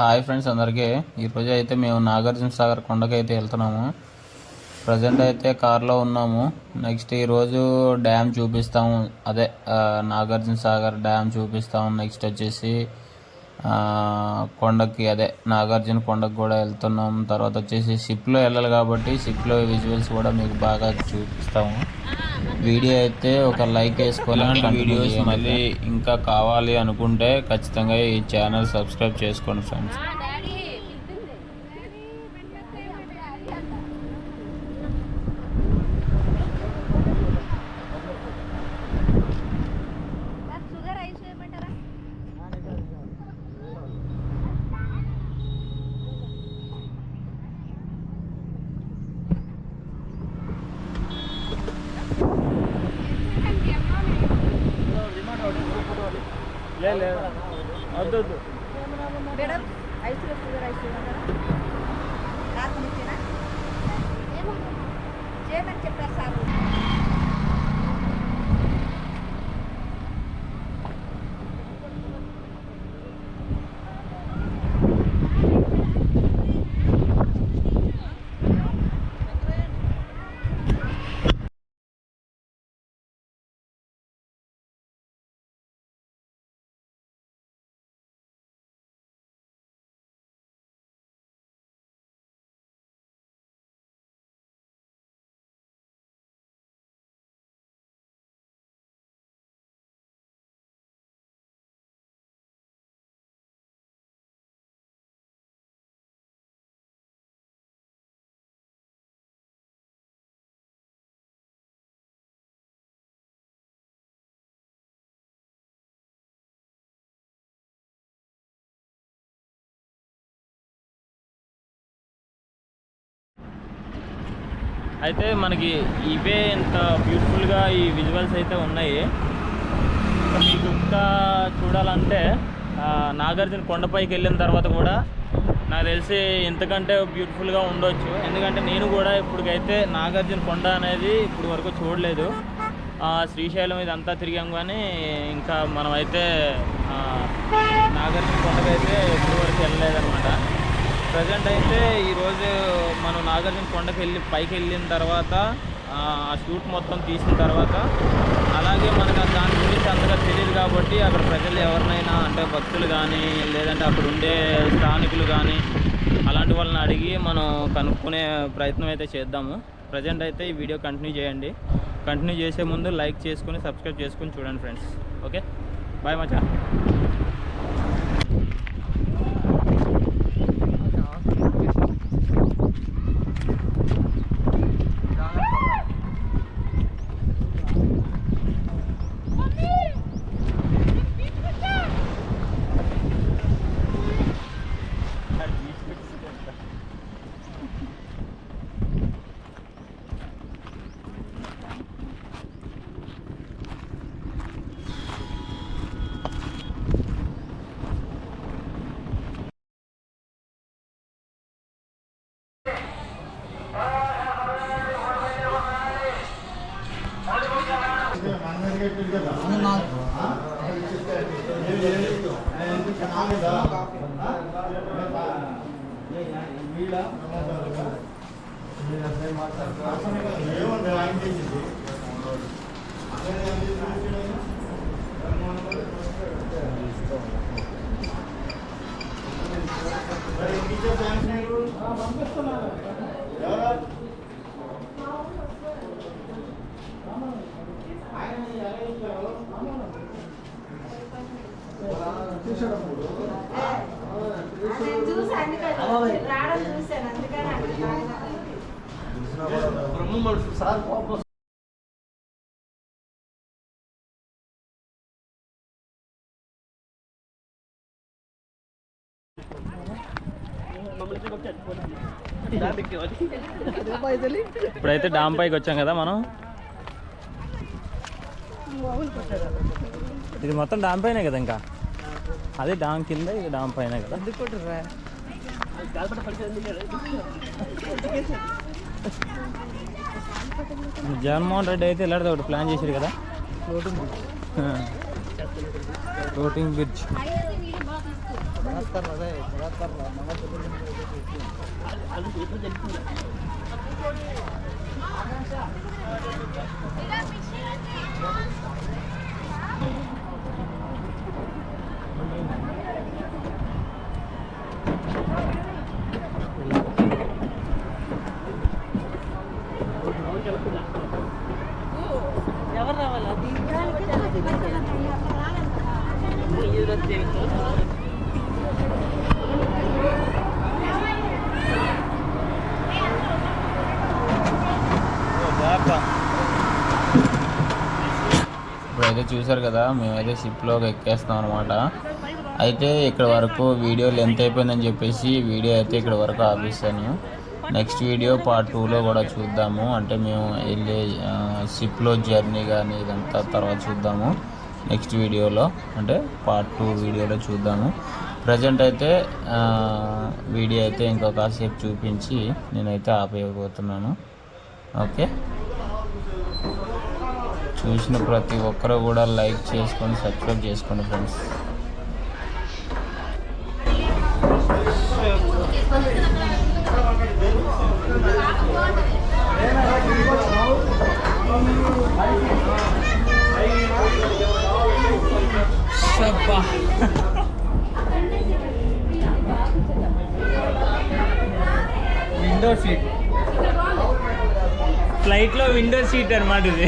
Hi friends అందరికీ. ఈరోజు అయితే మేము నాగార్జున సాగర్ కొండకి అయితే వెళ్తున్నాము. ప్రజెంట్ అయితే కార్లో ఉన్నాము. నెక్స్ట్ ఈరోజు డ్యామ్ చూపిస్తాము. అదే నాగార్జున సాగర్ డ్యామ్ చూపిస్తాము. నెక్స్ట్ వచ్చేసి కొండకి అదే నాగార్జున కొండకు కూడా వెళ్తున్నాం తర్వాత వచ్చేసి షిప్లో వెళ్ళాలి కాబట్టి షిప్లో విజువల్స్ కూడా మీకు బాగా చూపిస్తాము. వీడియో అయితే ఒక లైక్ వేసుకొని వీడియోస్ మళ్ళీ ఇంకా కావాలి అనుకుంటే ఖచ్చితంగా ఈ ఛానల్ సబ్స్క్రైబ్ చేసుకోండి friends. Madam ice sugar ice రాత్రి చేయమని చెప్పారు సార్. అయితే మనకి ఇవే ఇంత బ్యూటిఫుల్గా ఈ విజువల్స్ అయితే ఉన్నాయి. మీకు ఇంకా చూడాలంటే నాగార్జున కొండపైకి వెళ్ళిన తర్వాత కూడా నాకు తెలిసి ఇంతకంటే బ్యూటిఫుల్గా ఉండొచ్చు. ఎందుకంటే నేను కూడా ఇప్పటికైతే నాగార్జున కొండ అనేది ఇప్పుడు వరకు చూడలేదు. శ్రీశైలం శ్రీశైలం ఇదంతా తిరిగాం కానీ ఇంకా మనమైతే నాగార్జున కొండకైతే ఇప్పుడు వరకు వెళ్ళలేదన్నమాట. ప్రజెంట్ అయితే ఈరోజు మనం నాగార్జున కొండకి వెళ్ళి పైకి వెళ్ళిన తర్వాత ఆ షూట్ మొత్తం తీసిన తర్వాత అలాగే మనకు దాని గురించి అంతగా తెలియదు కాబట్టి అక్కడ ప్రజలు ఎవరినైనా అంటే భక్తులు కానీ లేదంటే అక్కడ ఉండే స్థానికులు కానీ అలాంటి వాళ్ళని అడిగి మనం కనుక్కునే ప్రయత్నం అయితే చేద్దాము. ప్రజెంట్ అయితే ఈ వీడియో కంటిన్యూ చేయండి. కంటిన్యూ చేసే ముందు లైక్ చేసుకుని సబ్స్క్రైబ్ చేసుకుని చూడండి ఫ్రెండ్స్. ఓకే? బాయ్ మచా ఏముంది ఆయన చేసింది నేను అందుకని ఇప్పుడైతే డామ్ పైకి వచ్చాం కదా మనం. ఇది మొత్తం డామ్ పైనే కదా ఇంకా? అదే డామ్ కింద ఇది డామ్ పైన కదా? జగన్మోహన్ రెడ్డి అయితే ఇలాంటిది ఒకటి ప్లాన్ చేశారు కదా? ఫ్లోటింగ్ బ్రిడ్జ్ ఇప్పుడైతే చూసారు కదా మేమైతే షిప్లో ఎక్కేస్తాం అనమాట అయితే ఇక్కడ వరకు వీడియో లెంత్ అయిపోయిందని చెప్పేసి వీడియో అయితే ఇక్కడ వరకు ఆపిస్తాను నెక్స్ట్ వీడియో పార్ట్ టూలో కూడా చూద్దాము. అంటే మేము వెళ్ళే షిప్లో జర్నీ కానీ ఇదంతా తర్వాత చూద్దాము. నెక్స్ట్ వీడియోలో అంటే పార్ట్ టూ వీడియోలో చూద్దాము. ప్రజెంట్ అయితే వీడియో అయితే ఇంకో కాసేపు చూపించి నేనైతే ఆపేయబోతున్నాను. ఓకే చూసిన ప్రతి ఒక్కరు కూడా లైక్ చేసుకొని సబ్స్క్రైబ్ చేసుకోండి ఫ్రెండ్స్ విండో సీట్ ఫ్లైట్లో విండో సీట్ అనమాట ఇది.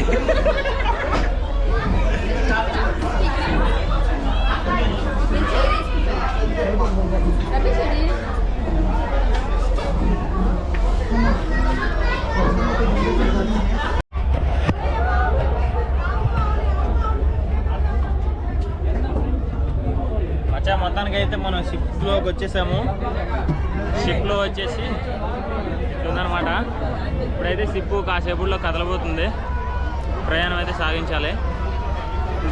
మచ్చా మొత్తానికి అయితే మనం షిప్లోకి వచ్చేసాము. షిప్లో వచ్చేసి ఉందనమాట ఇప్పుడైతే షిప్ కాసేపుల్లో కదలబోతుంది. ప్రయాణం అయితే సాగించాలి.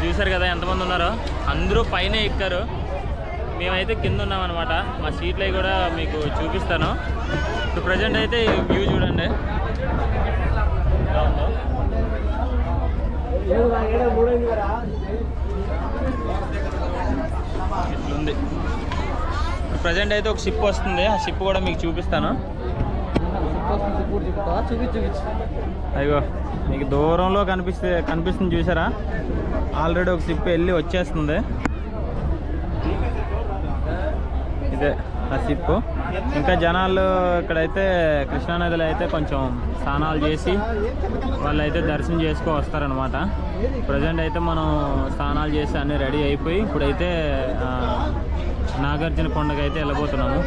చూసారు కదా ఎంతమంది ఉన్నారో? అందరూ పైన ఎక్కారు. మేమైతే కింద ఉన్నామన్నమాట. మా సీట్లు అవి కూడా మీకు చూపిస్తాను. ఇప్పుడు ప్రజెంట్ అయితే వ్యూ చూడండి. ఎలా ఉంది. ప్రజెంట్ అయితే ఒక షిప్ వస్తుంది. ఆ షిప్ కూడా మీకు చూపిస్తాను. అయ్యో మీకు దూరంలో కనిపిస్తే కనిపిస్తుంది చూసారా? ఆల్రెడీ ఒక షిప్ వెళ్ళి వచ్చేస్తుంది. ఇదే ఆ షిప్ ఇంకా జనాలు ఇక్కడైతే కృష్ణానదిలో అయితే కొంచెం స్నానాలు చేసి వాళ్ళు అయితే దర్శనం చేసుకో వస్తారనమాట ప్రజెంట్ అయితే మనం స్నానాలు చేసి అన్నీ రెడీ అయిపోయి ఇప్పుడైతే నాగార్జున కొండకి అయితే వెళ్ళబోతున్నాము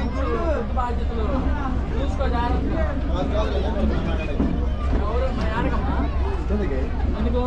ఎందుకు?